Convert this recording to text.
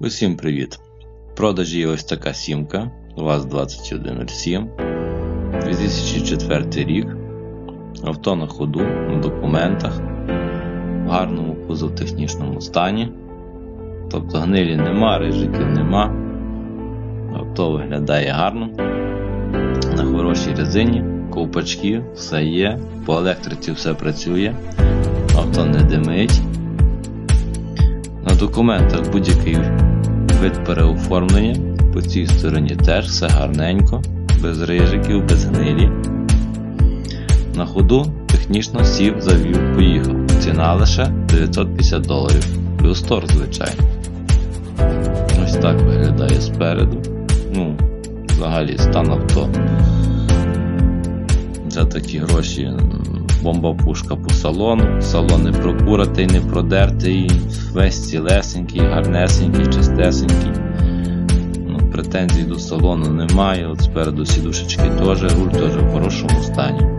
Усім привіт! В продажі є ось така сімка ВАЗ-2107 2004 рік. Авто на ходу, на документах, в гарному кузов-технічному стані. Тобто гнилі нема, рижиків нема. Авто виглядає гарно. На хорошій резині, ковпачки, все є, по електриці все працює, авто не димить. Документах будь-який вид переоформлення. По цій стороні теж все гарненько, без рижиків, без гнилі. На ходу технічно сів, завів, поїхав. Ціна лише 950 доларів. Плюс торг, звичайно. Ось так виглядає спереду. Ну, взагалі стан авто. За такі гроші бомба-пушка по салону. Салон не прокуратий, не продертий, весь цілесенький, гарнесенький, чистесенький. Ну, претензій до салону немає. От спереду сідушечки теж, руль теж в хорошому стані.